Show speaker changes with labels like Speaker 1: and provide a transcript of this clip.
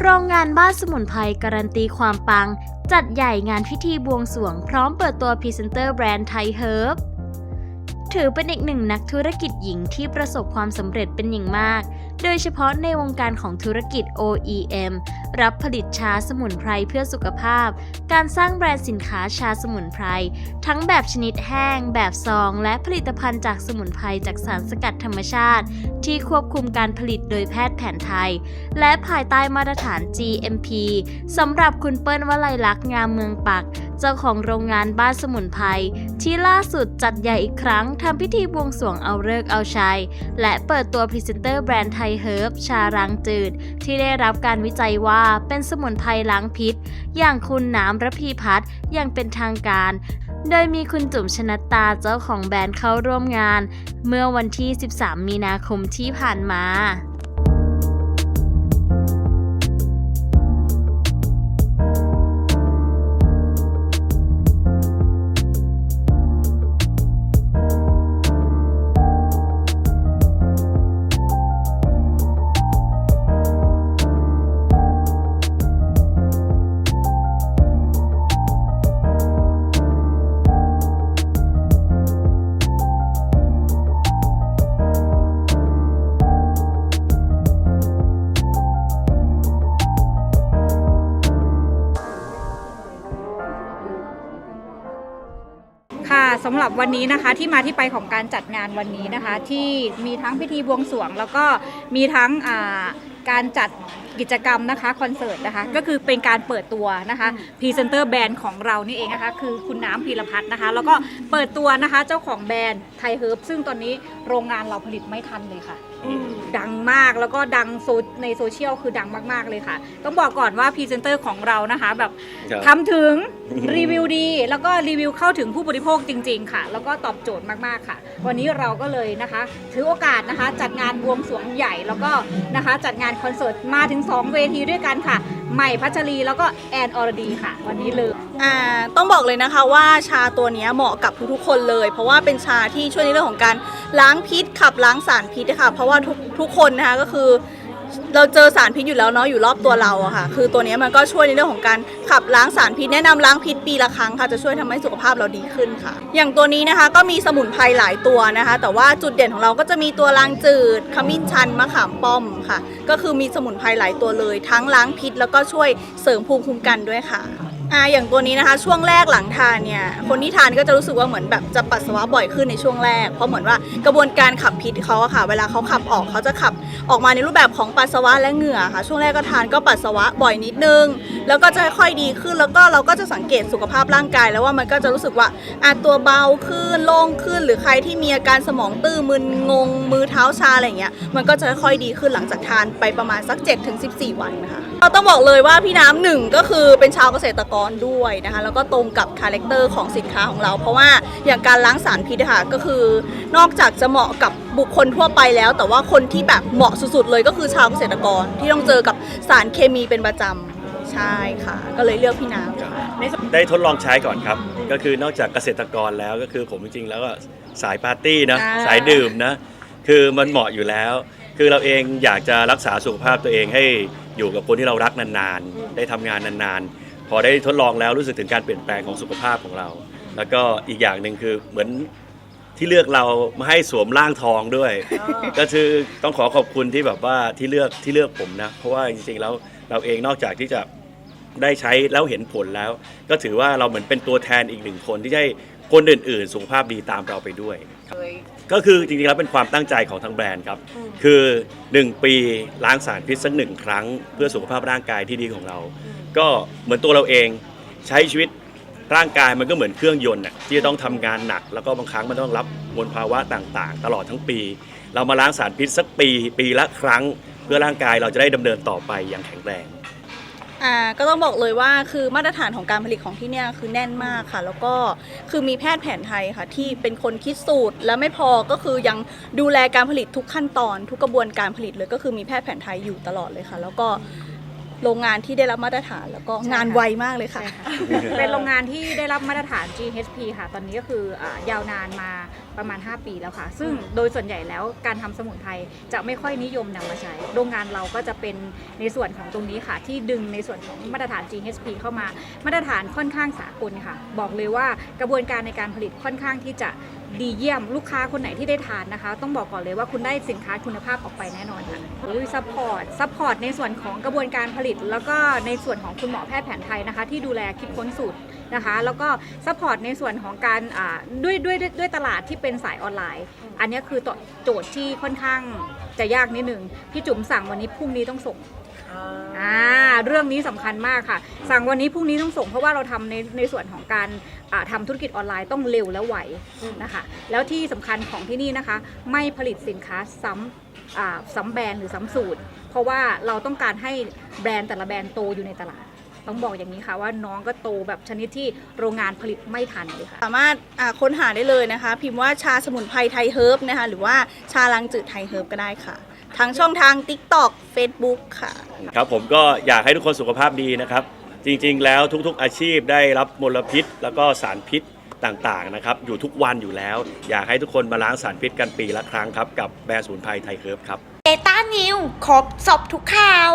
Speaker 1: โรงงานบ้านสมุนไพรการันตีความปัง จัดใหญ่งานพิธีบวงสรวงพร้อมเปิดตัวพรีเซนเตอร์แบรนด์ไทยเฮิร์บถือเป็นอีกหนึ่งนักธุรกิจหญิงที่ประสบความสำเร็จเป็นอย่างมาก โดยเฉพาะในวงการของธุรกิจ OEM รับผลิตชาสมุนไพรเพื่อสุขภาพ การสร้างแบรนด์สินค้าชาสมุนไพร ทั้งแบบชนิดแห้ง แบบซอง และผลิตภัณฑ์จากสมุนไพรจากสารสกัดธรรมชาติ ที่ควบคุมการผลิตโดยแพทย์แผนไทย และภายใต้มาตรฐาน GMP สำหรับคุณเปิ้ลวลัยลักษณ์งามเมืองปัก เจ้าของโรงงานบ้านสมุนไพรที่ล่าสุดจัดใหญ่อีกครั้งทำพิธีบวงสรวงเอาเลิกเอาชัย และเปิดตัวพรีเซนเตอร์แบรนด์ไทยเฮิร์บชาล้างจืด ที่ได้รับการวิจัยว่าเป็นสมุนไพรล้างพิษ อย่างคุณน้ำระพีพัฒน์อย่างเป็นทางการ โดยมีคุณจุ๋มชนัตตาเจ้าของแบรนด์เข้าร่วมงาน เมื่อวันที่ 13 มีนาคมที่ผ่านมา
Speaker 2: สำหรับวันนี้นะคะที่มาที่ไปของการจัดงานวันนี้นะคะ ที่มีทั้งพิธีบวงสรวง แล้วก็มีทั้งการจัดกิจกรรมนะคะคอนเสิร์ตนะคะก็คือเป็นการเปิดตัวนะคะพรีเซนเตอร์แบรนด์ของเรานี่เองนะคะคือคุณน้ำพีรพัฒน์นะคะ แล้วก็เปิดตัวนะคะเจ้าของแบรนด์ไทยเฮิร์บซึ่งตอนนี้โรงงานเราผลิตไม่ทันเลยค่ะ ดังมากแล้วก็ดังโซในโซเชียลคือดังมากๆเลยค่ะ ต้องบอกก่อนว่าพรีเซนเตอร์ของเรานะคะแบบ
Speaker 3: ครับ
Speaker 2: ทำถึงรีวิวดี แล้วก็รีวิวเข้าถึงผู้บริโภคจริง ๆ ค่ะ แล้วก็ตอบโจทย์มากๆค่ะ วันนี้เราก็เลยนะคะ ถือโอกาสนะคะจัดงานบวงสรวงใหญ่แล้วก็นะคะจัดงานคอนเสิร์ตมาถึง 2 เวทีด้วยกันค่ะ ใหม่พัชรีแล้วก็แอนอรดีค่ะ วันนี้เลย
Speaker 4: อ่าต้องบอกเลยนะคะว่าชาตัวนี้เหมาะกับทุกๆคนเลย เพราะว่าเป็นชาที่ช่วยในเรื่องของการล้างพิษขับล้างสารพิษนะคะเพราะว่าทุกทุกคนนะคะก็คือ เราเจอสารพิษอยู่แล้วเนาะอยู่รอบตัวเราอะค่ะ คือตัวนี้มันก็ช่วยในเรื่องของการขับล้างสารพิษแนะนำล้างพิษปีละครั้งค่ะจะช่วยทำให้สุขภาพเราดีขึ้นค่ะ อย่างตัวนี้นะคะก็มีสมุนไพรหลายตัวนะคะ แต่ว่าจุดเด่นของเราก็จะมีตัวล้างจืดขมิ้นชันมะขามป้อมค่ะ ก็คือมีสมุนไพรหลายตัวเลย ทั้งล้างพิษแล้วก็ช่วยเสริมภูมิคุ้มกันด้วยค่ะ อ่าอย่างตัวนี้นะคะ ช่วงแรกหลังทานเนี่ยคนที่ทานก็จะรู้สึกว่าเหมือนแบบจะปัสสาวะบ่อยขึ้นในช่วงแรก เพราะเหมือนว่ากระบวนการขับพิษเขาอะค่ะ เวลาเขาขับออกเขาจะขับออกมาในรูปแบบของปัสสาวะและเหงื่อค่ะ ช่วงแรกก็ทานก็ปัสสาวะบ่อยนิดนึง แล้วก็จะค่อยดีขึ้นแล้วก็เราก็จะสังเกตสุขภาพร่างกาย แล้วว่ามันก็จะรู้สึกว่าอาตัวเบาขึ้นโล่งขึ้น หรือใครที่มีอาการสมองตื้อมึนงงมือเท้าชาอะไรอย่างเงี้ยมันก็จะค่อยดีขึ้นหลังจากทานไปประมาณสัก 7-14 วันนะคะ เราต้องบอกเลยว่าพี่น้ำหนึ่งก็คือเป็นชาวเกษตรกรด้วยนะคะแล้วก็ตรงกับคาแรคเตอร์ของสินค้าของเรา เพราะว่าอย่างการล้างสารพิษอะค่ะก็คือนอกจากจะเหมาะกับบุคคลทั่วไปแล้ว แต่ว่าคนที่แบบเหมาะสุดๆเลยก็คือชาวเกษตรกรที่ต้องเจอกับสารเคมีเป็นประจำใช่ค่ะ ก็เลยเลือกพี่น้ำค่ะ
Speaker 3: ได้ทดลองใช้ก่อนครับ ก็คือนอกจากเกษตรกรแล้วก็คือผมจริงๆแล้วก็สายปาร์ตี้นะ
Speaker 2: อ่า
Speaker 3: สายดื่มนะคือมันเหมาะอยู่แล้ว คือเราเองอยากจะรักษาสุขภาพตัวเองให้ อยู่กับคนที่เรารักนานๆ ได้ทำงานนานๆ พอได้ทดลองแล้วรู้สึกถึงการเปลี่ยนแปลงของสุขภาพของเรา แล้วก็อีกอย่างหนึ่งคือเหมือนที่เลือกเรามาให้สวมร่างทองด้วย ก็คือต้องขอขอบคุณที่แบบว่าที่เลือกที่เลือกผมนะ เพราะว่าจริงๆแล้วเราเองนอกจากที่จะได้ใช้แล้วเห็นผลแล้ว ก็ถือว่าเราเหมือนเป็นตัวแทนอีกหนึ่งคนที่ให้ คนอื่นๆ สุขภาพดีตามเราไปด้วยครับก็คือจริงๆแล้วเป็นความตั้งใจของทางแบรนด์ครับคือ 1 ปีล้างสารพิษสักหนึ่งครั้ง เพื่อสุขภาพร่างกายที่ดีของเราก็เหมือนตัวเราเองใช้ชีวิตร่างกายมันก็เหมือนเครื่องยนต์น่ะที่จะต้องทำงานหนัก แล้วก็บางครั้งมันต้องรับมลภาวะต่าง ๆ ตลอดทั้งปี เรามาล้างสารพิษสักปี ปีละครั้ง เพื่อร่างกายเราจะได้ดำเนินต่อไปอย่างแข็งแรง
Speaker 4: อ่าก็ต้องบอกเลยว่าคือมาตรฐานของการผลิตของที่เนี่ยคือแน่นมากค่ะ แล้วก็คือมีแพทย์แผนไทยค่ะที่เป็นคนคิดสูตร และไม่พอก็คือยังดูแลการผลิตทุกขั้นตอน ทุกกระบวนการผลิตเลยก็คือมีแพทย์แผนไทยอยู่ตลอดเลยค่ะ แล้วก็ โรงงานที่ได้รับมาตรฐาน แล้วก็
Speaker 2: ใช่ค่ะ
Speaker 4: งานไวมากเลยค่ะ
Speaker 2: ใช่ค่ะ เป็นโรงงานที่ได้รับมาตรฐาน GHP ค่ะ ตอนนี้ก็คืออายาวนานมาประมาณ 5 ปีแล้วค่ะ ซึ่งโดยส่วนใหญ่แล้วการทำสมุนไพรจะไม่ค่อยนิยมนำมาใช้ โรงงานเราก็จะเป็นในส่วนของตรงนี้ค่ะ ที่ดึงในส่วนของมาตรฐาน GHP เข้ามา มาตรฐานค่อนข้างสากลค่ะ บอกเลยว่ากระบวนการในการผลิตค่อนข้างที่จะ ดีเยี่ยมลูกค้าคนไหนที่ได้ทานนะคะ ต้องบอกก่อนเลยว่าคุณได้สินค้าคุณภาพออกไปแน่นอนค่ะอุ้ยซัพพอร์ตซัพพอร์ตในส่วนของกระบวนการผลิต แล้วก็ในส่วนของคุณหมอแพทย์แผนไทยนะคะ ที่ดูแลคิดค้นสูตร นะคะ แล้วก็ซัพพอร์ตในส่วนของการอ่าด้วยด้วยด้วยด้วยตลาดที่เป็นสายออนไลน์ อันนี้คือโจทย์ที่ค่อนข้างจะยากนิดนึงพี่จุ๋มสั่งวันนี้พรุ่งนี้ต้องส่งอ่าเรื่องนี้สำคัญมากค่ะ สั่งวันนี้พรุ่งนี้ต้องส่งเพราะว่าเราทำในในส่วนของการอ่าทำธุรกิจออนไลน์ต้องเร็วและไวนะคะ แล้วที่สำคัญของที่นี่นะคะ ไม่ผลิตสินค้าซ้ำอ่าซ้ำแบรนด์หรือซ้ำสูตร เพราะว่าเราต้องการให้แบรนด์แต่ละแบรนด์โตอยู่ในตลาด ต้องบอกอย่างนี้ค่ะว่าน้องก็โตแบบชนิดที่โรงงานผลิตไม่ทันเลยค่ะ
Speaker 4: สามารถอ่าค้นหาได้เลยนะคะ พิมพ์ว่าชาสมุนไพรไทยเฮิร์บนะคะ หรือว่าชาลังจืดไทยเฮิร์บก็ได้ค่ะทั้งช่องทาง TikTok Facebook ค่ะ
Speaker 3: ครับผมก็อยากให้ทุกคนสุขภาพดีนะครับ จริงๆ แล้วทุกๆ อาชีพได้รับมลพิษ แล้วก็สารพิษต่างๆนะครับอยู่ทุกวันอยู่แล้ว อยากให้ทุกคนมาล้างสารพิษกันปีละครั้งครับกับแบรนด์สมุนไพรไทยเคิร์ฟครับ
Speaker 5: เบต้านิวครบสอบทุกข่าว